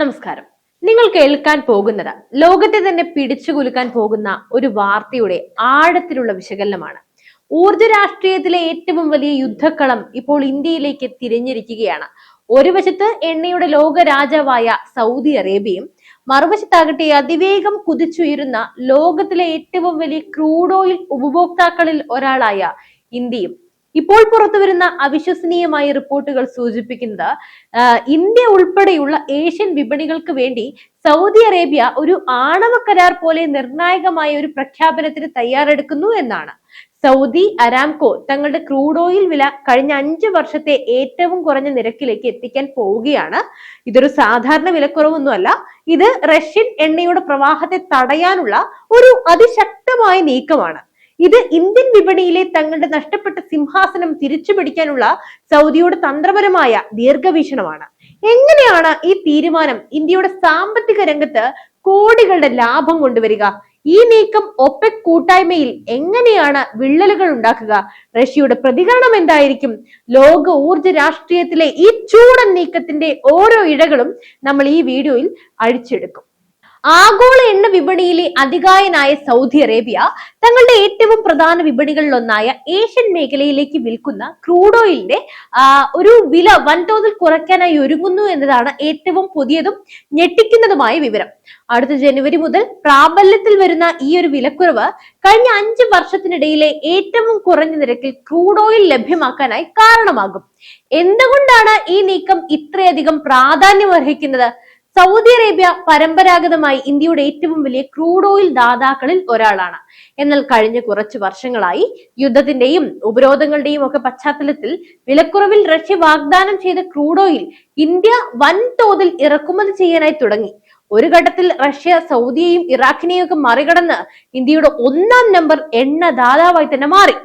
നമസ്കാരം. നിങ്ങൾ കേൾക്കാൻ പോകുന്നത് ലോകത്തെ തന്നെ പിടിച്ചുകുലുക്കാൻ പോകുന്ന ഒരു വാർത്തയുടെ ആഴത്തിലുള്ള വിശകലനമാണ്. ഊർജ രാഷ്ട്രീയത്തിലെ ഏറ്റവും വലിയ യുദ്ധക്കളം ഇപ്പോൾ ഇന്ത്യയിലേക്ക് തിരിഞ്ഞിരിക്കുകയാണ്. ഒരു വശത്ത് എണ്ണയുടെ ലോക രാജാവായ സൗദി അറേബ്യയും മറുവശത്താകട്ടെ അതിവേഗം കുതിച്ചുയരുന്ന ലോകത്തിലെ ഏറ്റവും വലിയ ക്രൂഡ് ഓയിൽ ഉപഭോക്താക്കളിൽ ഒരാളായ ഇന്ത്യയും. ഇപ്പോൾ പുറത്തു വരുന്ന അവിശ്വസനീയമായ റിപ്പോർട്ടുകൾ സൂചിപ്പിക്കുന്നത് ഇന്ത്യ ഉൾപ്പെടെയുള്ള ഏഷ്യൻ വിപണികൾക്ക് വേണ്ടി സൗദി അറേബ്യ ഒരു ആണവ കരാർ പോലെ നിർണായകമായ ഒരു പ്രഖ്യാപനത്തിന് തയ്യാറെടുക്കുന്നു എന്നാണ്. സൗദി അരാംകോ തങ്ങളുടെ ക്രൂഡ് ഓയിൽ വില കഴിഞ്ഞ അഞ്ച് വർഷത്തെ ഏറ്റവും കുറഞ്ഞ നിരക്കിലേക്ക് എത്തിക്കാൻ പോവുകയാണ്. ഇതൊരു സാധാരണ വിലക്കുറവൊന്നുമല്ല ഇത് റഷ്യൻ എണ്ണയുടെ പ്രവാഹത്തെ തടയാനുള്ള ഒരു അതിശക്തമായ നീക്കമാണ്. ഇത് ഇന്ത്യൻ വിപണിയിലെ തങ്ങളുടെ നഷ്ടപ്പെട്ട സിംഹാസനം തിരിച്ചു പിടിക്കാനുള്ള സൗദിയുടെ തന്ത്രപരമായ ദീർഘവീക്ഷണമാണ്. എങ്ങനെയാണ് ഈ തീരുമാനം ഇന്ത്യയുടെ സാമ്പത്തിക രംഗത്ത് കോടികളുടെ ലാഭം കൊണ്ടുവരിക? ഈ നീക്കം ഒപെക് കൂട്ടായ്മയിൽ എങ്ങനെയാണ് വിള്ളലുകൾ ഉണ്ടാക്കുക? റഷ്യയുടെ പ്രതികരണം എന്തായിരിക്കും? ലോക ഊർജ രാഷ്ട്രീയത്തിലെ ഈ ചൂടൻ നീക്കത്തിന്റെ ഓരോ ഇഴകളും നമ്മൾ ഈ വീഡിയോയിൽ അഴിച്ചെടുക്കും. ആഗോള എണ്ണ വിപണിയിലെ അധികായനായ സൗദി അറേബ്യ തങ്ങളുടെ ഏറ്റവും പ്രധാന വിപണികളിലൊന്നായ ഏഷ്യൻ മേഖലയിലേക്ക് വിൽക്കുന്ന ക്രൂഡ് ഓയിലിന്റെ ഒരു വില വൻതോതിൽ കുറയ്ക്കാനായി ഒരുങ്ങുന്നു എന്നതാണ് ഏറ്റവും പുതിയതും ഞെട്ടിക്കുന്നതുമായ വിവരം. അടുത്ത ജനുവരി മുതൽ പ്രാബല്യത്തിൽ വരുന്ന ഈ ഒരു വിലക്കുറവ് കഴിഞ്ഞ അഞ്ച് വർഷത്തിനിടയിലെ ഏറ്റവും കുറഞ്ഞ നിരക്കിൽ ക്രൂഡ് ഓയിൽ ലഭ്യമാക്കാനായി കാരണമാകും. എന്തുകൊണ്ടാണ് ഈ നീക്കം ഇത്രയധികം പ്രാധാന്യം അർഹിക്കുന്നത് സൗദി അറേബ്യ പരമ്പരാഗതമായി ഇന്ത്യയുടെ ഏറ്റവും വലിയ ക്രൂഡ് ഓയിൽ ദാതാക്കളിൽ ഒരാളാണ്. എന്നാൽ കഴിഞ്ഞ കുറച്ച് വർഷങ്ങളായി യുദ്ധത്തിന്റെയും ഉപരോധങ്ങളുടെയും ഒക്കെ പശ്ചാത്തലത്തിൽ വിലക്കുറവിൽ റഷ്യ വാഗ്ദാനം ചെയ്ത ക്രൂഡ് ഓയിൽ ഇന്ത്യ വൻതോതിൽ ഇറക്കുമതി ചെയ്യാനായി തുടങ്ങി. ഒരു ഘട്ടത്തിൽ റഷ്യ സൗദിയെയും ഇറാഖിനെയും ഒക്കെ മറികടന്ന് ഇന്ത്യയുടെ ഒന്നാം നമ്പർ എണ്ണ ദാതാവായി തന്നെ മാറി.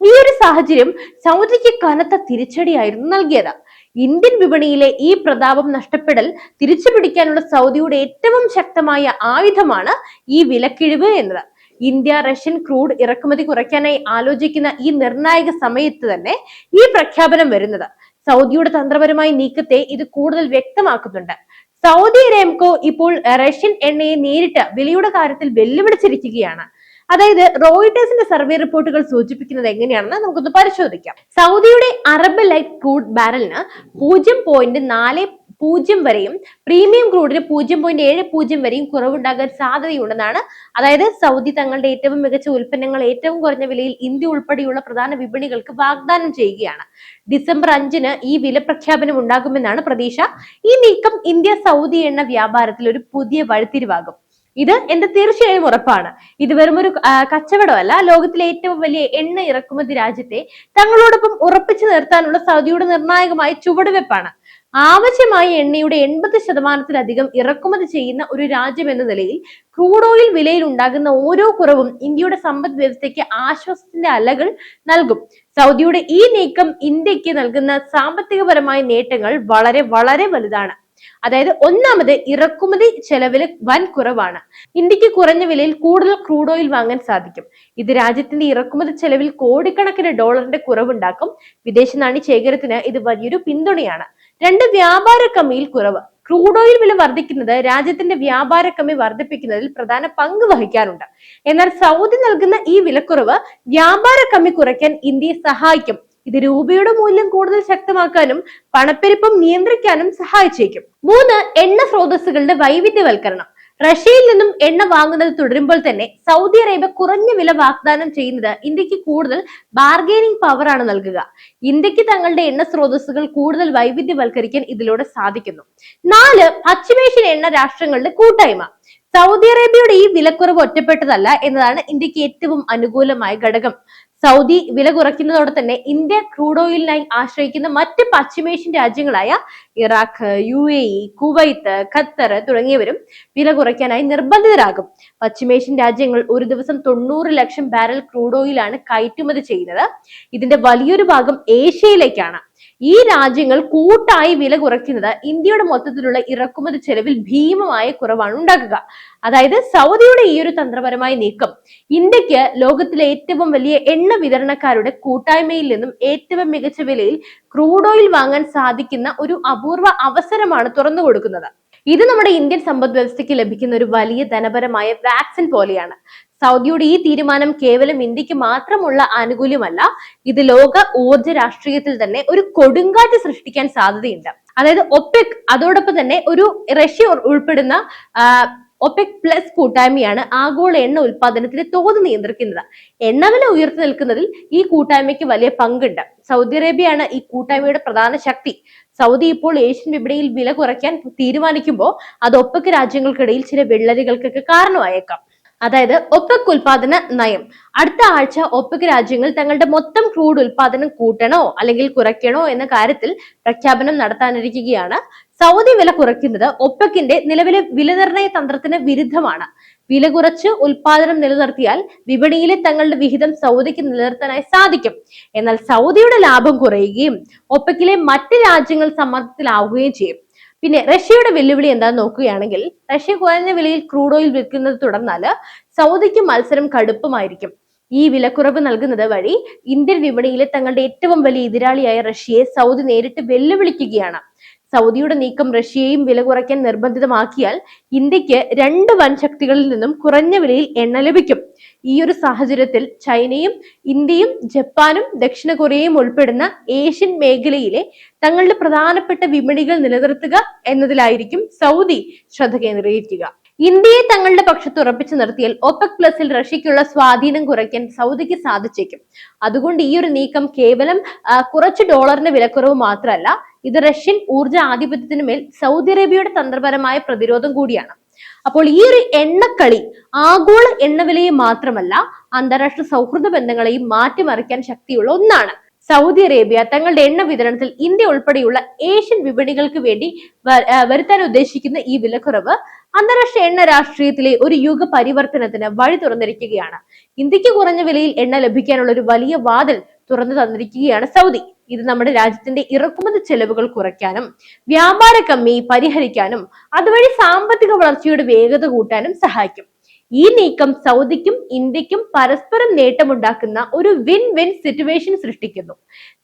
ഈ ഒരു സാഹചര്യം സൗദിക്ക് കനത്ത തിരിച്ചടിയായിരുന്നു നൽകിയത്. ഇന്ത്യൻ വിപണിയിലെ ഈ പ്രതാപം നഷ്ടപ്പെടൽ തിരിച്ചു പിടിക്കാനുള്ള സൗദിയുടെ ഏറ്റവും ശക്തമായ ആയുധമാണ് ഈ വിലക്കിഴിവ് എന്നത്. ഇന്ത്യ റഷ്യൻ ക്രൂഡ് ഇറക്കുമതി കുറയ്ക്കാനായി ആലോചിക്കുന്ന ഈ നിർണായക സമയത്ത് തന്നെ ഈ പ്രഖ്യാപനം വരുന്നത്. സൗദിയുടെ തന്ത്രപരമായ നീക്കത്തെ ഇത് കൂടുതൽ വ്യക്തമാക്കുന്നുണ്ട്. സൗദി അരേംകോ ഇപ്പോൾ റഷ്യൻ എണ്ണയെ നേരിട്ട് വിലയുടെ കാര്യത്തിൽ വെല്ലുവിളിച്ചിരിക്കുകയാണ്. അതായത് റോയിട്ടേഴ്സിന്റെ സർവേ റിപ്പോർട്ടുകൾ സൂചിപ്പിക്കുന്നത് എങ്ങനെയാണെന്ന് നമുക്കൊന്ന് പരിശോധിക്കാം. സൗദിയുടെ അറബ് ലൈറ്റ് ക്രൂഡ് ബാരലിന് പൂജ്യം പോയിന്റ് നാല് പൂജ്യം വരെയും പ്രീമിയം ക്രൂഡിന് പൂജ്യം പോയിന്റ് ഏഴ് പൂജ്യം വരെയും കുറവുണ്ടാകാൻ സാധ്യതയുണ്ടെന്നാണ്. അതായത് സൗദി തങ്ങളുടെ ഏറ്റവും മികച്ച ഉൽപ്പന്നങ്ങൾ ഏറ്റവും കുറഞ്ഞ വിലയിൽ ഇന്ത്യ ഉൾപ്പെടെയുള്ള പ്രധാന വിപണികൾക്ക് വാഗ്ദാനം ചെയ്യുകയാണ്. ഡിസംബർ അഞ്ചിന് ഈ വില പ്രഖ്യാപനം ഉണ്ടാകുമെന്നാണ് പ്രതീക്ഷ. ഈ നീക്കം ഇന്ത്യ സൗദി എണ്ണ വ്യാപാരത്തിൽ ഒരു പുതിയ വഴിത്തിരിവാകും. ഇത് എന്റെ തീർച്ചയായും ഉറപ്പാണ്. ഇത് വെറും ഒരു കച്ചവടമല്ല. ലോകത്തിലെ ഏറ്റവും വലിയ എണ്ണ ഇറക്കുമതി രാജ്യത്തെ തങ്ങളോടൊപ്പം ഉറപ്പിച്ചു നിർത്താനുള്ള സൗദിയുടെ നിർണായകമായ ചുവടുവെപ്പാണ്. ആവശ്യമായ എണ്ണയുടെ എൺപത് ശതമാനത്തിലധികം ഇറക്കുമതി ചെയ്യുന്ന ഒരു രാജ്യം എന്ന നിലയിൽ ക്രൂഡ് ഓയിൽ വിലയിൽ ഉണ്ടാകുന്ന ഓരോ കുറവും ഇന്ത്യയുടെ സമ്പദ് വ്യവസ്ഥയ്ക്ക് ആശ്വാസത്തിന്റെ അലകൾ നൽകും. സൗദിയുടെ ഈ നീക്കം ഇന്ത്യയ്ക്ക് നൽകുന്ന സാമ്പത്തികപരമായ നേട്ടങ്ങൾ വളരെ വളരെ വലുതാണ്. അതായത് ഒന്നാമത് ഇറക്കുമതി ചെലവിൽ വൻ കുറവാണ്. ഇന്ത്യയ്ക്ക് കുറഞ്ഞ വിലയിൽ കൂടുതൽ ക്രൂഡ് ഓയിൽ വാങ്ങാൻ സാധിക്കും. ഇത് രാജ്യത്തിന്റെ ഇറക്കുമതി ചെലവിൽ കോടിക്കണക്കിന് ഡോളറിന്റെ കുറവുണ്ടാക്കും. വിദേശ നാണ്യ ശേഖരത്തിന് ഇത് വലിയൊരു പിന്തുണയാണ്. രണ്ട് വ്യാപാര കമ്മിയിൽ കുറവ്. ക്രൂഡ് ഓയിൽ വില വർദ്ധിക്കുന്നത് രാജ്യത്തിന്റെ വ്യാപാര കമ്മി വർദ്ധിപ്പിക്കുന്നതിൽ പ്രധാന പങ്ക് വഹിക്കാറുണ്ട്. എന്നാൽ സൗദി നൽകുന്ന ഈ വിലക്കുറവ് വ്യാപാര കമ്മി കുറയ്ക്കാൻ ഇന്ത്യയെ സഹായിക്കും. ഇത് രൂപയുടെ മൂല്യം കൂടുതൽ ശക്തമാക്കാനും പണപ്പെരുപ്പം നിയന്ത്രിക്കാനും സഹായിച്ചേക്കും. മൂന്ന് എണ്ണ സ്രോതസ്സുകളുടെ വൈവിധ്യവൽക്കരണം. റഷ്യയിൽ നിന്നും എണ്ണ വാങ്ങുന്നത് തുടരുമ്പോൾ തന്നെ സൗദി അറേബ്യ കുറഞ്ഞ വില വാഗ്ദാനം ചെയ്യുന്നത് ഇന്ത്യയ്ക്ക് കൂടുതൽ പവർ ആണ് നൽകുക. ഇന്ത്യയ്ക്ക് തങ്ങളുടെ എണ്ണ സ്രോതസ്സുകൾ കൂടുതൽ വൈവിധ്യവൽക്കരിക്കാൻ ഇതിലൂടെ സാധിക്കുന്നു. നാല് പശ്ചിമേഷ്യൻ എണ്ണ രാഷ്ട്രങ്ങളുടെ കൂട്ടായ്മ. സൗദി അറേബ്യയുടെ ഈ വിലക്കുറവ് ഒറ്റപ്പെട്ടതല്ല എന്നതാണ് ഇന്ത്യയ്ക്ക് ഏറ്റവും അനുകൂലമായ ഘടകം. സൗദി വില കുറയ്ക്കുന്നതോടെ തന്നെ ഇന്ത്യ ക്രൂഡ് ഓയിലിനായി ആശ്രയിക്കുന്ന മറ്റ് പശ്ചിമേഷ്യൻ രാജ്യങ്ങളായ Iraq U A E Kuwait Qatar തുടങ്ങിയവരും വില കുറയ്ക്കാനായി നിർബന്ധിതരാകും. പശ്ചിമേഷ്യൻ രാജ്യങ്ങൾ ഒരു ദിവസം തൊണ്ണൂറ് ലക്ഷം ബാരൽ ക്രൂഡ് ഓയിലാണ് കയറ്റുമതി ചെയ്യുന്നത്. ഇതിന്റെ വലിയൊരു ഭാഗം ഏഷ്യയിലേക്കാണ്. ഈ രാജ്യങ്ങൾ കൂട്ടായി വില കുറയ്ക്കുന്നത് ഇന്ത്യയുടെ മൊത്തത്തിലുള്ള ഇറക്കുമതി ചെലവിൽ ഭീമമായ കുറവാണ് ഉണ്ടാക്കുക. അതായത് സൗദിയുടെ ഈ ഒരു തന്ത്രപരമായ നീക്കം ഇന്ത്യയ്ക്ക് ലോകത്തിലെ ഏറ്റവും വലിയ എണ്ണ വിതരണക്കാരുടെ കൂട്ടായ്മയിൽ നിന്നും ഏറ്റവും മികച്ച വിലയിൽ ക്രൂഡ് ഓയിൽ വാങ്ങാൻ സാധിക്കുന്ന ഒരു അപൂർവ അവസരമാണ് തുറന്നു കൊടുക്കുന്നത്. ഇത് നമ്മുടെ ഇന്ത്യൻ സമ്പദ് വ്യവസ്ഥയ്ക്ക് ലഭിക്കുന്ന ഒരു വലിയ ധനപരമായ വാക്സിൻ പോലെയാണ്. സൗദിയുടെ ഈ തീരുമാനം കേവലം ഇന്ത്യയ്ക്ക് മാത്രമുള്ള ആനുകൂല്യമല്ല ഇത് ലോക ഊർജ രാഷ്ട്രീയത്തിൽ തന്നെ ഒരു കൊടുങ്കാറ്റ് സൃഷ്ടിക്കാൻ സാധ്യതയുണ്ട്. അതായത് ഒപെക് അതോടൊപ്പം തന്നെ ഒരു റഷ്യ ഉൾപ്പെടുന്ന ഒപെക് പ്ലസ് കൂട്ടായ്മയാണ് ആഗോള എണ്ണ ഉൽപാദനത്തിന്റെ തോത് നിയന്ത്രിക്കുന്നത്. എണ്ണവില ഉയർത്തി നിൽക്കുന്നതിൽ ഈ കൂട്ടായ്മയ്ക്ക് വലിയ പങ്കുണ്ട്. സൗദി അറേബ്യയാണ് ഈ കൂട്ടായ്മയുടെ പ്രധാന ശക്തി. സൗദി ഇപ്പോൾ ഏഷ്യൻ വിപണിയിൽ വില കുറയ്ക്കാൻ തീരുമാനിക്കുമ്പോൾ അത് ഒപ്പക്ക് രാജ്യങ്ങൾക്കിടയിൽ ചില വിള്ളലുകൾക്കൊക്കെ കാരണമായേക്കാം. അതായത് ഒപ്പക് ഉൽപാദന നയം. അടുത്ത ആഴ്ച ഒപ്പക് രാജ്യങ്ങൾ തങ്ങളുടെ മൊത്തം ക്രൂഡ് ഉൽപാദനം കൂട്ടണോ അല്ലെങ്കിൽ കുറയ്ക്കണോ എന്ന കാര്യത്തിൽ പ്രഖ്യാപനം നടത്താനിരിക്കുകയാണ്. സൗദി വില കുറയ്ക്കുന്നത് ഒപ്പക്കിന്റെ നിലവിലെ വില നിർണയ തന്ത്രത്തിന് വിരുദ്ധമാണ്. വില കുറച്ച് ഉൽപാദനം നിലനിർത്തിയാൽ വിപണിയിലെ തങ്ങളുടെ വിഹിതം സൗദിക്ക് നിലനിർത്താനായി സാധിക്കും. എന്നാൽ സൗദിയുടെ ലാഭം കുറയുകയും ഒപ്പക്കിലെ മറ്റ് രാജ്യങ്ങൾ സമ്മർദ്ദത്തിലാവുകയും ചെയ്യും. പിന്നെ റഷ്യയുടെ വെല്ലുവിളി എന്താന്ന് നോക്കുകയാണെങ്കിൽ റഷ്യ കുറഞ്ഞ വിലയിൽ ക്രൂഡ് ഓയിൽ വിൽക്കുന്നത് തുടർന്നാൽ സൗദിക്ക് മത്സരം കടുപ്പമായിരിക്കും. ഈ വിലക്കുറവ് നൽകുന്നത് വഴി ഇന്ത്യൻ വിപണിയിലെ തങ്ങളുടെ ഏറ്റവും വലിയ എതിരാളിയായ റഷ്യയെ സൗദി നേരിട്ട് വെല്ലുവിളിക്കുകയാണ്. സൗദിയുടെ നീക്കം റഷ്യയെയും വില കുറയ്ക്കാൻ നിർബന്ധിതമാക്കിയാൽ ഇന്ത്യയ്ക്ക് രണ്ട് വൻ ശക്തികളിൽ നിന്നും കുറഞ്ഞ വിലയിൽ എണ്ണ ലഭിക്കും. ഈ ഒരു സാഹചര്യത്തിൽ ചൈനയും ഇന്ത്യയും ജപ്പാനും ദക്ഷിണ കൊറിയയും ഉൾപ്പെടുന്ന ഏഷ്യൻ മേഖലയിലെ തങ്ങളുടെ പ്രധാനപ്പെട്ട വിപണികൾ നിലനിർത്തുക എന്നതിലായിരിക്കും സൗദി ശ്രദ്ധ കേന്ദ്രീകരിക്കുക. ഇന്ത്യയെ തങ്ങളുടെ പക്ഷത്ത് ഉറപ്പിച്ചു നിർത്തിയാൽ ഒപെക് പ്ലസിൽ റഷ്യക്കുള്ള സ്വാധീനം കുറയ്ക്കാൻ സൗദിക്ക് സാധിച്ചേക്കും. അതുകൊണ്ട് ഈ ഒരു നീക്കം കേവലം കുറച്ച് ഡോളറിന്റെ വിലക്കുറവ് മാത്രമല്ല ഇത് റഷ്യൻ ഊർജ ആധിപത്യത്തിന് മേൽ സൗദി അറേബ്യയുടെ തന്ത്രപരമായ പ്രതിരോധം കൂടിയാണ്. അപ്പോൾ ഈ ഒരു എണ്ണക്കളി ആഗോള എണ്ണവിലയെ മാത്രമല്ല അന്താരാഷ്ട്ര സൗഹൃദ ബന്ധങ്ങളെയും മാറ്റിമറിക്കാൻ ശക്തിയുള്ള ഒന്നാണ്. സൗദി അറേബ്യ തങ്ങളുടെ എണ്ണ വിതരണത്തിൽ ഇന്ത്യ ഉൾപ്പെടെയുള്ള ഏഷ്യൻ വിപണികൾക്ക് വേണ്ടി വരുത്താൻ ഉദ്ദേശിക്കുന്ന ഈ വിലക്കുറവ് അന്താരാഷ്ട്ര എണ്ണ രാഷ്ട്രീയത്തിലെ ഒരു യുഗ പരിവർത്തനത്തിന് വഴി തുറന്നിരിക്കുകയാണ്. ഇന്ത്യയ്ക്ക് കുറഞ്ഞ വിലയിൽ എണ്ണ ലഭിക്കാനുള്ള ഒരു വലിയ വാതിൽ തുറന്നു തന്നിരിക്കുകയാണ് സൗദി. ഇത് നമ്മുടെ രാജ്യത്തിന്റെ ഇറക്കുമതി ചെലവുകൾ കുറയ്ക്കാനും വ്യാപാര കമ്മി പരിഹരിക്കാനും അതുവഴി സാമ്പത്തിക വളർച്ചയുടെ വേഗത കൂട്ടാനും സഹായിക്കും. ഈ നീക്കം സൗദിക്കും ഇന്ത്യക്കും പരസ്പരം നേട്ടമുണ്ടാക്കുന്ന ഒരു വിൻ വിൻ സിറ്റുവേഷൻ സൃഷ്ടിക്കുന്നു.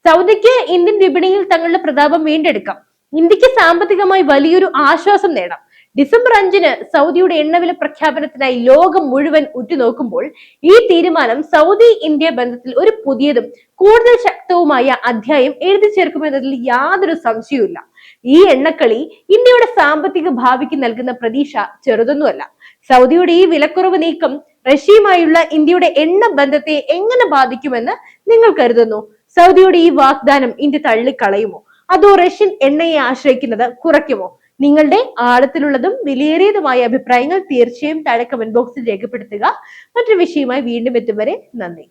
സൗദിക്ക് ഇന്ത്യൻ വിപണിയിൽ തങ്ങളുടെ പ്രതാപം വീണ്ടെടുക്കാം. ഇന്ത്യയ്ക്ക് സാമ്പത്തികമായി വലിയൊരു ആശ്വാസം നേടാം. ഡിസംബർ അഞ്ചിന് സൗദിയുടെ എണ്ണവില പ്രഖ്യാപനത്തിനായി ലോകം മുഴുവൻ ഉറ്റുനോക്കുമ്പോൾ ഈ തീരുമാനം സൗദി ഇന്ത്യ ബന്ധത്തിൽ ഒരു പുതിയതും കൂടുതൽ ശക്തവുമായ അധ്യായം എഴുതി ചേർക്കുമെന്നതിൽ യാതൊരു സംശയവുമില്ല. ഈ എണ്ണക്കളി ഇന്ത്യയുടെ സാമ്പത്തിക ഭാവിക്ക് നൽകുന്ന പ്രതീക്ഷ ചെറുതൊന്നുമല്ല. സൗദിയുടെ ഈ വിലക്കുറവ് നീക്കം റഷ്യയുമായുള്ള ഇന്ത്യയുടെ എണ്ണ ബന്ധത്തെ എങ്ങനെ ബാധിക്കുമെന്ന് നിങ്ങൾ കരുതുന്നു? സൗദിയുടെ ഈ വാഗ്ദാനം ഇന്ത്യ തള്ളിക്കളയുമോ? അതോ റഷ്യൻ എണ്ണയെ ആശ്രയിക്കുന്നത് കുറയ്ക്കുമോ? നിങ്ങളുടെ ആഴത്തിലുള്ളതും വിലയേറിയതുമായ അഭിപ്രായങ്ങൾ തീർച്ചയായും താഴെ കമന്റ് ബോക്സിൽ രേഖപ്പെടുത്തുക. മറ്റൊരു വിഷയവുമായി വീണ്ടും എത്തും വരെ നന്ദി.